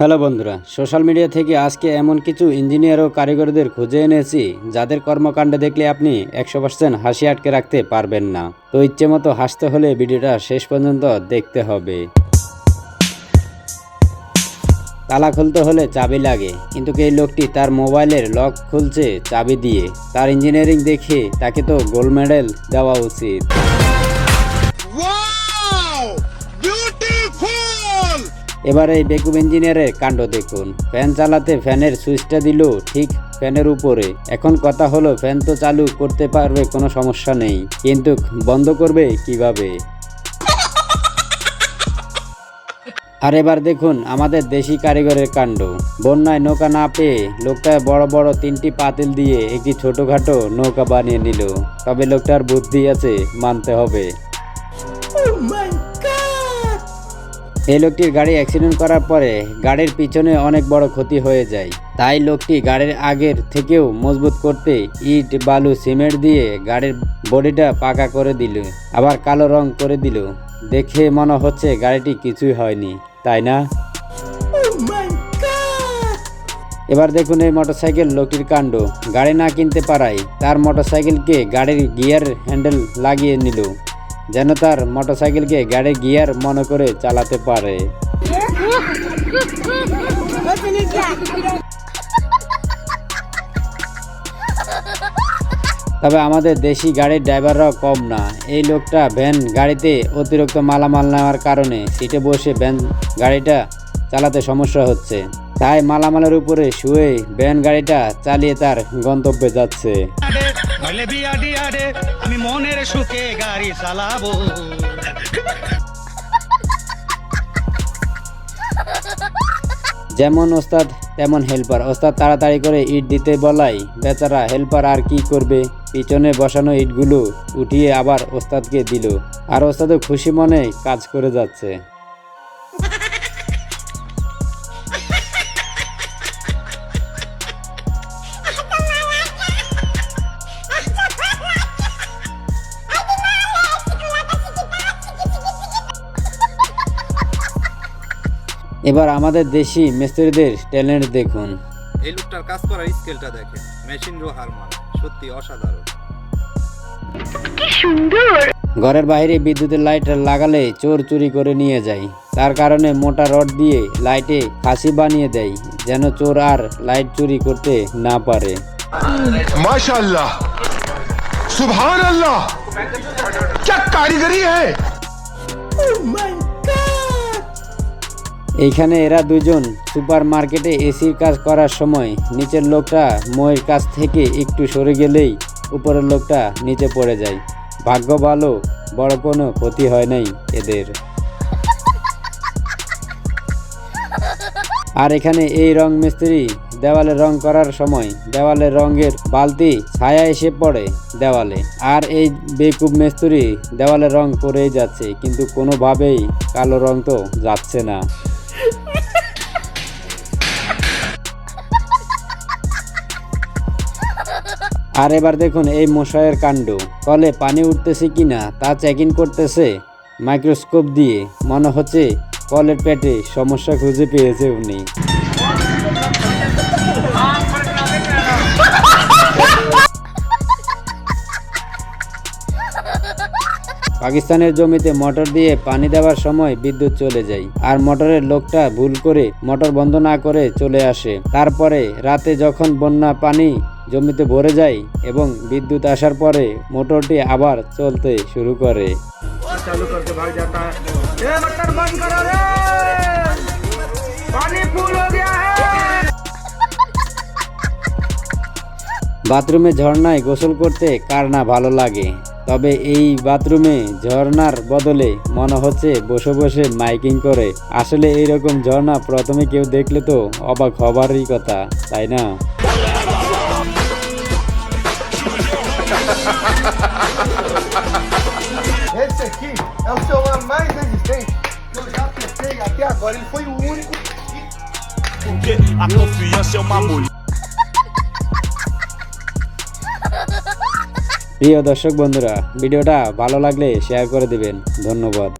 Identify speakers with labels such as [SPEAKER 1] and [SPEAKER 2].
[SPEAKER 1] Hello বন্ধুরা, social media থেকে আজকে এমন কিছু ইঞ্জিনিয়ার ও কারিগরদের খুঁজে এনেছি, যাদের কর্মকাণ্ড দেখলে আপনি একশো পার্সেন্ট হাসি আটকে রাখতে পারবেন না। তো ইচ্ছে মতো হাসতে হলে ভিডিওটা শেষ পর্যন্ত দেখতে হবে। তালা খুলতে হলে চাবি লাগে, কিন্তু এই লোকটি তার মোবাইলের লক খুলছে চাবি দিয়ে। তার ইঞ্জিনিয়ারিং দেখে তাকে তো গোল্ড মেডেল দেওয়া উচিত! এবার এই বেকুব ইঞ্জিনিয়ারের কাণ্ড দেখুন। ফ্যান চালাতে ফ্যানের সুইচটা দিল ঠিক ফ্যানের উপরে। এখন কথা হলো, ফ্যান তো চালু করতে পারবে, কোনো সমস্যা নেই। কিন্তু বন্ধ করবে কীভাবে? আর এবার দেখুন, আমাদের দেশি কারিগরের কাণ্ড। বন্যায় নৌকা না পেয়ে লোকটা বড় বড় তিনটি পাতিল দিয়ে একটি ছোটখাটো নৌকা বানিয়ে নিল। তবে লোকটার বুদ্ধি আছে, মানতে হবে। এই লোকটির গাড়ি অ্যাক্সিডেন্ট করার পরে গাড়ির পিছনে অনেক বড় ক্ষতি হয়ে যায়। তাই লোকটি গাড়ির আগের থেকেও মজবুত করতে ইট বালু সিমেন্ট দিয়ে গাড়ির বডিটা পাকা করে দিল আবার কালো রং করে দিল। দেখে মনে হচ্ছে গাড়িটি কিছুই হয়নি তাই না? এবার দেখুন এই মোটরসাইকেল লোকটির কাণ্ড। গাড়ি না কিনতে পারায় তার মোটরসাইকেলকে গাড়ির গিয়ার হ্যান্ডেল লাগিয়ে নিল। যেন তার মোটরসাইকেলকে গাড়ি গিয়ার মনে করে চালাতে পারে। তবে আমাদের দেশি গাড়ির ড্রাইভাররাও কম না। এই লোকটা ভ্যান গাড়িতে অতিরিক্ত মালামাল নেওয়ার কারণে সিটে বসে ভ্যান গাড়িটা চালাতে সমস্যা হচ্ছে। তাই মালামালের উপরে শুয়ে ভ্যান গাড়িটা চালিয়ে তার গন্তব্যে যাচ্ছে।
[SPEAKER 2] নইলে বিয়া দিয়া দে, আমি মনের সুখে গাড়ি চালাবো।
[SPEAKER 1] যেমন ওস্তাদ, তেমন হেল্পার। ওস্তাদ, তাড়াতাড়ি করে ইট দিতে বলাই। বেচারা হেল্পার আর কি করবে? পিছনে বসানো ইটগুলো উঠিয়ে আবার ওস্তাদকে দিল। আর ওস্তাদও খুশি মনে কাজ করে যাচ্ছে। এবার আমাদের দেশি মিস্ত্রিদের ট্যালেন্ট দেখুন
[SPEAKER 3] এই লোকটার কাজ করার স্কেলটা দেখেন মেশিন রোহার মান সত্যি অসাধারণ
[SPEAKER 1] ঘরের বাইরে বিদ্যুতের লাইট লাগালে চোর চুরি করে নিয়ে যায় তার কারণে মোটা রড দিয়ে লাইটে ফাঁসি বানিয়ে দেয় যেন চোর আর লাইট চুরি করতে না পারে
[SPEAKER 4] माशाल्लाह सुभान अल्लाह क्या कारीगरी है
[SPEAKER 1] এইখানে এরা দুজন সুপার মার্কেটে এসির কাজ করার সময় নিচের লোকটা ময়ের কাছ থেকে একটু সরে গেলেই উপরের লোকটা নিচে পড়ে যায়। ভাগ্য ভালো, বড় কোনো ক্ষতি হয় নাই এদের। আর এখানে এই রং মিস্ত্রি দেওয়ালে রং করার সময় দেওয়ালে রঙের বালতি ছায়া এসে পড়ে দেওয়ালে। আর এই বেকুব মিস্ত্রি দেওয়ালে রং করেই যাচ্ছে, কিন্তু কোনোভাবেই কালো রং তো যাচ্ছে না। আর এবার দেখুন এই মশায়ের কাণ্ড। কলে পানি উঠতেছে কিনা তা চেক ইন করতেছে মাইক্রোস্কোপ দিয়ে। মনে হচ্ছে কলের পেটে সমস্যা খুঁজে পেয়েছে উনি। পাকিস্তানের জমিতে মোটর দিয়ে পানি দেওয়ার সময় বিদ্যুৎ চলে যায় আর মোটরের লোকটা ভুল করে মোটর বন্ধ না করে চলে আসে। তারপরে রাতে যখন বন্যা পানি জমিতে ভরে যায় এবং বিদ্যুৎ আসার পরে মোটরটি আবার চলতে শুরু করে। বাথরুমে ঝর্ণায় গোসল করতে কার না ভালো লাগে? তবে এই বাথরুমে ঝর্নার বদলে মনে হচ্ছে বসে বসে মাইকিং করে। আসলে এইরকম ঝর্ণা প্রথমে কেউ দেখলে তো অবাক হবারই কথা তাই না? প্রিয় দর্শক বন্ধুরা ভিডিওটা ভালো লাগলে শেয়ার করে দিবেন। ধন্যবাদ।